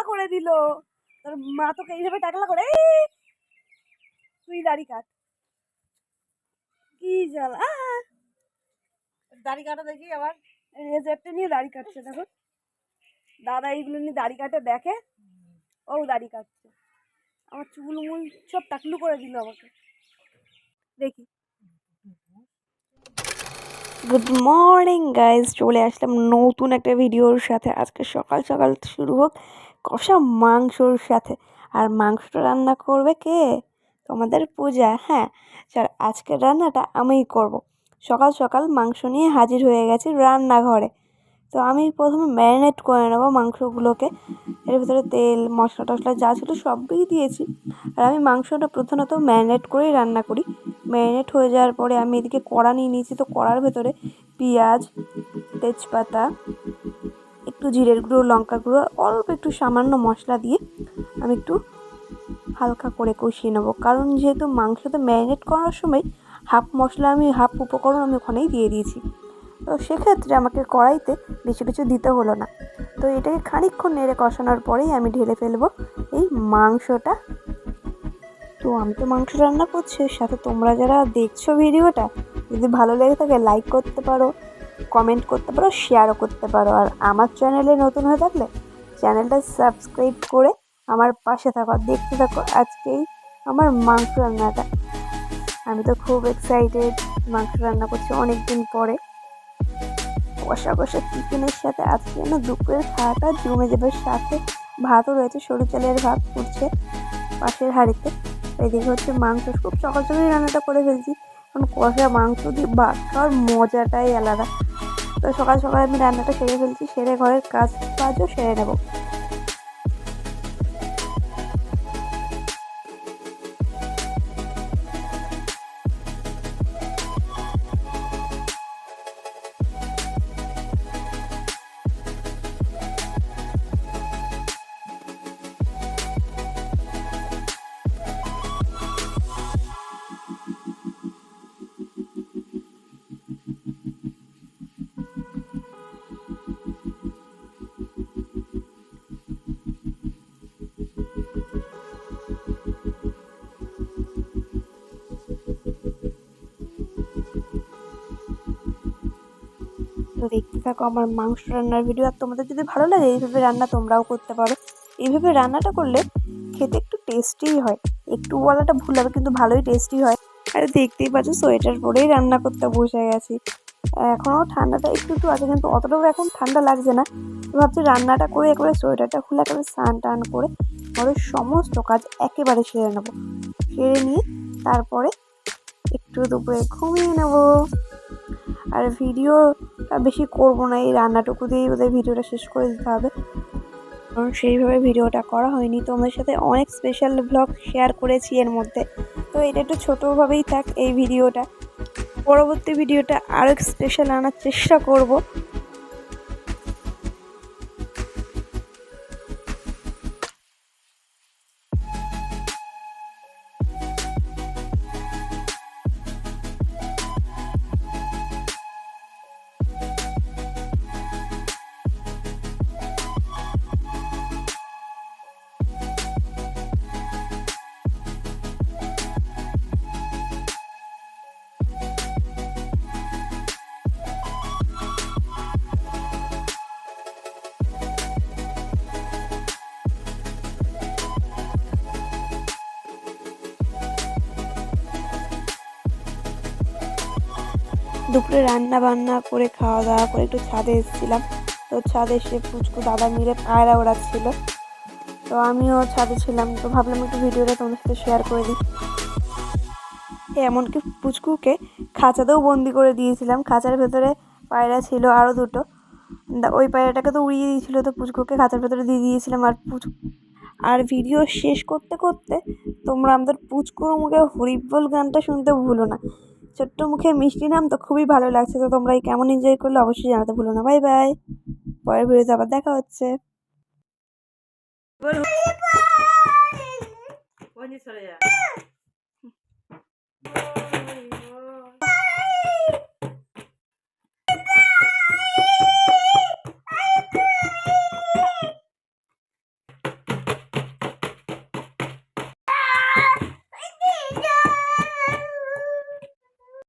টাকলা করে দিল। তোর মা তোকে এইভাবে টাকলা করে তুই দাড়ি কাট। কি জ্বালা দাড়ি কাটা দেখি আবার। রেজারটা নিয়ে দাড়ি কাটছে দেখো। দাদা এইগুলো নিয়ে দাড়ি কাটে দেখে? ও দাড়ি কাটছে। আমার চুল মুল সব টাকলু করে দিল আমাকে। দেখি। গুড মর্নিং গাইজ চলে আসলাম নতুন একটা ভিডিওর সাথে। আজকে সকাল সকাল শুরু হোক। কষা মাংসর সাথে। আর মাংসটা রান্না করবে কে? তোমাদের পূজা। হ্যাঁ স্যার, আজকের রান্নাটা আমিই করব। সকাল সকাল মাংস নিয়ে হাজির হয়ে গেছি রান্নাঘরে। তো আমি প্রথমে ম্যারিনেট করে নেব মাংসগুলোকে। এর ভিতরে তেল, মশলা টশলা যা ছিল সবই দিয়েছি। আর আমি মাংসটা প্রধানত ম্যারিনেট করেই রান্না করি। ম্যারিনেট হয়ে যাওয়ার পরে আমি এদিকে কড়া নিয়ে নিয়েছি। তো কড়ার ভেতরে পেঁয়াজ, তেজপাতা একটু জিরের গুঁড়ো, লঙ্কা গুঁড়ো, অল্প একটু সামান্য মশলা দিয়ে আমি একটু হালকা করে কষিয়ে নেব। কারণ যেহেতু মাংসতে ম্যারিনেট করার সময় হাফ মশলা আমি, হাফ উপকরণ আমি ওখানেই দিয়ে দিয়েছি। তো সেক্ষেত্রে আমাকে কড়াইতে বেশি কিছু দিতে হলো না। তো এটাকে খানিকক্ষণ নেড়ে কষানোর পরেই আমি ঢেলে ফেলব এই মাংসটা। তো আমি তো মাংস রান্না করছি সাথে তোমরা যারা দেখছ ভিডিওটা, যদি ভালো লেগে থাকে লাইক করতে পারো। কমেন্ট করতে পারো শেয়ারও করতে পারো। আর আমার চ্যানেলে নতুন হয়ে থাকলে চ্যানেলটা সাবস্ক্রাইব করে আমার পাশে থাকো দেখতে থাকো আজকেই আমার মাংস রান্নাটা। আমি তো খুব এক্সাইটেড মাংস রান্না করছি অনেক দিন পরে। কষা কষা চিকেনের সাথে আজকে না দুপুরের খাওয়াটা জমে যাবে। সাথে ভাতও রয়েছে, সরু চালের ভাত ফুটছে পাশের হাঁড়িতে। এদিকে হচ্ছে মাংস, খুব সকাল রান্নাটা করে ফেলছি। কারণ কষা মাংস দিয়ে ভাত খাওয়ার মজাটাই আলাদা। তো সকাল সকাল আমি রান্নাটা সেরে ফেলছি সেরে ঘরের কাজ কাজও সেরে নেব। তো দেখতে থাকো আমার মাংস রান্নার ভিডিও আর তোমাদের যদি ভালো লাগে, এইভাবে রান্না তোমরাও করতে পারো। এইভাবে রান্নাটা করলে খেতে একটু টেস্টিই হয়। একটু বলাটা ভুল হবে, কিন্তু ভালোই টেস্টি হয়। আর দেখতেই পাচ্ছ, সোয়েটার পরেই রান্না করতে বসে গেছি। এখনও ঠান্ডাটা একটু একটু আছে, কিন্তু অতটাও এখন ঠান্ডা লাগছে না। ভাবছি রান্নাটা করে একবারে সোয়েটারটা খুলে একেবারে স্নান টান করে, ঘরের সমস্ত কাজ একেবারে সেরে নেব। সেরে নিয়ে তারপরে একটু দুপুরে ঘুমিয়ে নেব। আর ভিডিওটা বেশি করব না, এই রান্নাটুকু দিয়েই বোধহয় ভিডিওটা শেষ করে দিতে হবে। কারণ সেইভাবে ভিডিওটা করা হয়নি। তোমাদের সাথে অনেক স্পেশাল ব্লগ শেয়ার করেছি এর মধ্যে। তো এটা একটু ছোটোভাবেই থাক এই ভিডিওটা। পরবর্তী ভিডিওটা আরও স্পেশাল আনার চেষ্টা করব। দুপুরে রান্না বান্না করে, খাওয়া দাওয়া করে একটু ছাদে এসেছিলাম। তো ছাদে এসে পুচকু দাদা মিলে পায়রা ওড়াচ্ছিল। তো আমিও ছাদে ছিলাম। তো ভাবলাম একটু ভিডিওটা তোমার সাথে শেয়ার করে দিই। এমনকি পুচকুকে খাঁচাতেও বন্দি করে দিয়েছিলাম। খাঁচার ভেতরে পায়রা ছিল আরও দুটো। ওই পায়রাটাকে তো উড়িয়ে দিয়েছিল। তো পুচকুকে খাঁচার ভেতরে দিয়ে দিয়েছিলাম। আর পুচ, আর ভিডিও শেষ করতে করতে তোমরা আমাদের পুচকুর মুখে হরিবল গানটা শুনতে ভুলো না। ছোট্ট মুখে মিষ্টি নাম তো খুবই ভালো লাগছে তো তোমরা এই কেমন এনজয় করলে অবশ্যই জানাতে ভুলো না। বাই বাই পরের ভিডিওতে আবার দেখা হচ্ছে। চলে যা